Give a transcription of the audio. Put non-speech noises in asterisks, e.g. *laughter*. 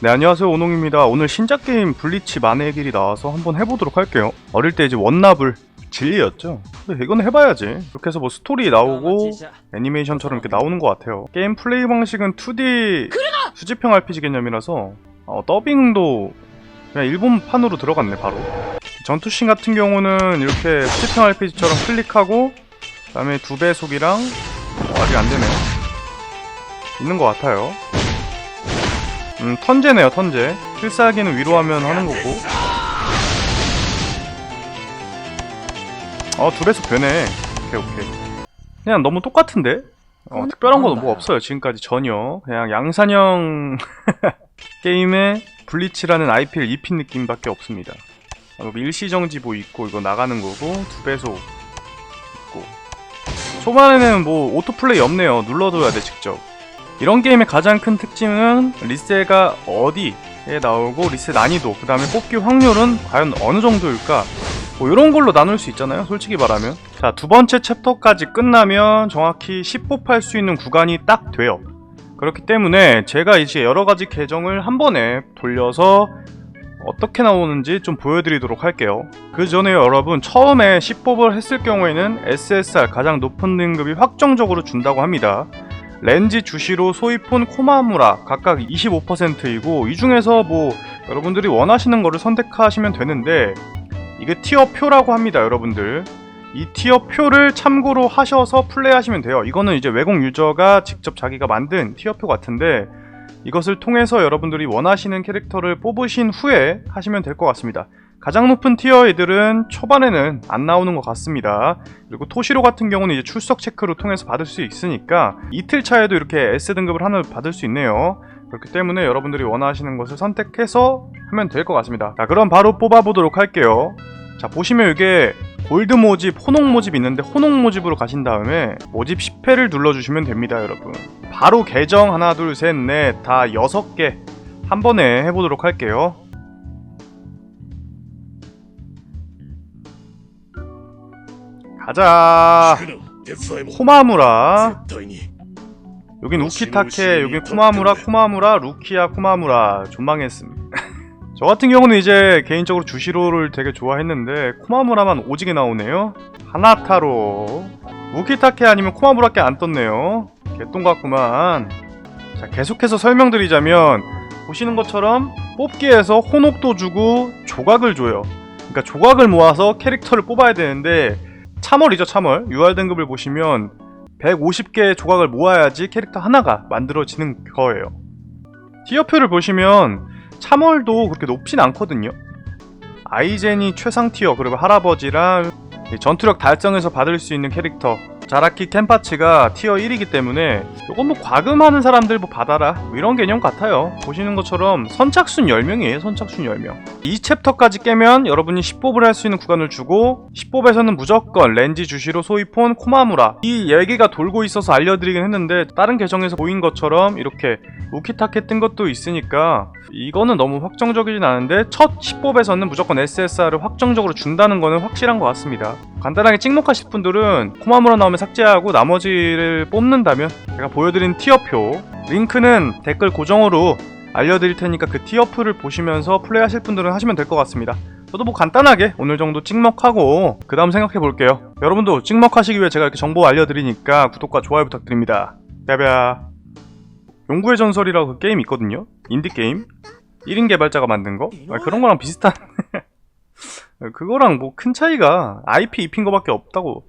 네 안녕하세요. 오농입니다. 오늘 신작 게임 블리치 만의 길이 나와서 한번 해보도록 할게요. 어릴 때 이제 원나블 진리였죠? 근데 이건 해봐야지. 이렇게 해서 뭐 스토리 나오고 애니메이션처럼 이렇게 나오는 것 같아요. 게임 플레이 방식은 2D 수집형 RPG 개념이라서 어, 더빙도 그냥 일본판으로 들어갔네 바로. 전투씬 같은 경우는 이렇게 수집형 RPG처럼 클릭하고 그 다음에 두 배속이랑 어, 아직 안되네. 있는 것 같아요 음, 턴제네요, 턴제. 필살기는 위로 하면 하는 거고. 어, 두 배속 되네. 오케이, 오케이. 그냥 너무 똑같은데? 어, 특별한 건 뭐 없어요, 지금까지 전혀. 그냥 양산형 *laughs* 게임에 블리치라는 IP를 입힌 느낌밖에 없습니다. 아, 뭐 일시정지보 있고, 이거 나가는 거고, 두 배속 있고. 초반에는 뭐 오토플레이 없네요. 눌러둬야 돼, 직접. 이런 게임의 가장 큰 특징은 리세가 어디에 나오고 리세 난이도 그 다음에 뽑기 확률은 과연 어느 정도일까? 뭐 이런 걸로 나눌 수 있잖아요 솔직히 말하면. 자 두 번째 챕터까지 끝나면 정확히 10뽑할 수 있는 구간이 딱 돼요. 그렇기 때문에 제가 이제 여러 가지 계정을 한 번에 돌려서 어떻게 나오는지 좀 보여드리도록 할게요. 그 전에 여러분 처음에 10뽑을 했을 경우에는 SSR 가장 높은 등급이 확정적으로 준다고 합니다 렌즈 주시로 소이폰 코마무라 각각 25%이고 이 중에서 뭐 여러분들이 원하시는 거를 선택하시면 되는데 이게 티어 표라고 합니다 여러분들. 이 티어 표를 참고로 하셔서 플레이하시면 돼요. 이거는 이제 외국 유저가 직접 자기가 만든 티어 표 같은데 이것을 통해서 여러분들이 원하시는 캐릭터를 뽑으신 후에 하시면 될 것 같습니다 가장 높은 티어 애들은 초반에는 안 나오는 것 같습니다. 그리고 토시로 같은 경우는 이제 출석 체크로 통해서 받을 수 있으니까 이틀 차에도 이렇게 S 등급을 하나 받을 수 있네요. 그렇기 때문에 여러분들이 원하시는 것을 선택해서 하면 될 것 같습니다. 자, 그럼 바로 뽑아보도록 할게요. 자, 보시면 이게 골드 모집, 호농 모집 있는데 호농 모집으로 가신 다음에 모집 10회를 눌러주시면 됩니다, 여러분. 바로 계정 하나, 둘, 셋, 넷, 다 6개 한 번에 해보도록 할게요. 가자. 코마무라. 여긴 우키타케, 여긴 코마무라, 코마무라, 루키야, 코마무라. 존망했습니다. *laughs* 저 같은 경우는 이제 개인적으로 주시로를 되게 좋아했는데 코마무라만 오지게 나오네요. 하나타로. 우키타케 아니면 코마무라께 안 떴네요. 개똥 같구만. 자, 계속해서 설명드리자면 보시는 것처럼 뽑기에서 혼옥도 주고 조각을 줘요. 그러니까 조각을 모아서 캐릭터를 뽑아야 되는데 참월이죠 참월. UR 등급을 보시면 150개의 조각을 모아야지 캐릭터 하나가 만들어지는 거예요. 티어표를 보시면 참월도 그렇게 높진 않거든요. 아이젠이 최상 티어 그리고 할아버지랑 전투력 달성에서 받을 수 있는 캐릭터 자라키 켄파치가 티어 1이기 때문에 이건 뭐 과금하는 사람들 뭐 받아라. 뭐 이런 개념 같아요. 보시는 것처럼 선착순 10명이에요 선착순 10명. 이 챕터까지 깨면 여러분이 10뽑을 할 수 있는 구간을 주고 10뽑에서는 무조건 렌지 주시로 소이폰 코마무라. 이 얘기가 돌고 있어서 알려드리긴 했는데 다른 계정에서 보인 것처럼 이렇게 우키타케 뜬 것도 있으니까 이거는 너무 확정적이진 않은데 첫 10뽑에서는 무조건 SSR을 확정적으로 준다는 거는 확실한 것 같습니다 간단하게 찍먹하실 분들은 코마무라 나오면 삭제하고 나머지를 뽑는다면 제가 보여드린 티어표 링크는 댓글 고정으로 알려드릴 테니까 그 티어표를 보시면서 플레이하실 분들은 하시면 될 것 같습니다. 저도 뭐 간단하게 오늘 정도 찍먹하고 그 다음 생각해 볼게요. 여러분도 찍먹하시기 위해 제가 이렇게 정보 알려드리니까 구독과 좋아요 부탁드립니다. 뼈뼈 용구의 전설이라고 그 게임 있거든요? 인디게임? 1인 개발자가 만든 거? 아, 그런 거랑 비슷한 그거랑 뭐 큰 차이가 IP 입힌 거밖에 없다고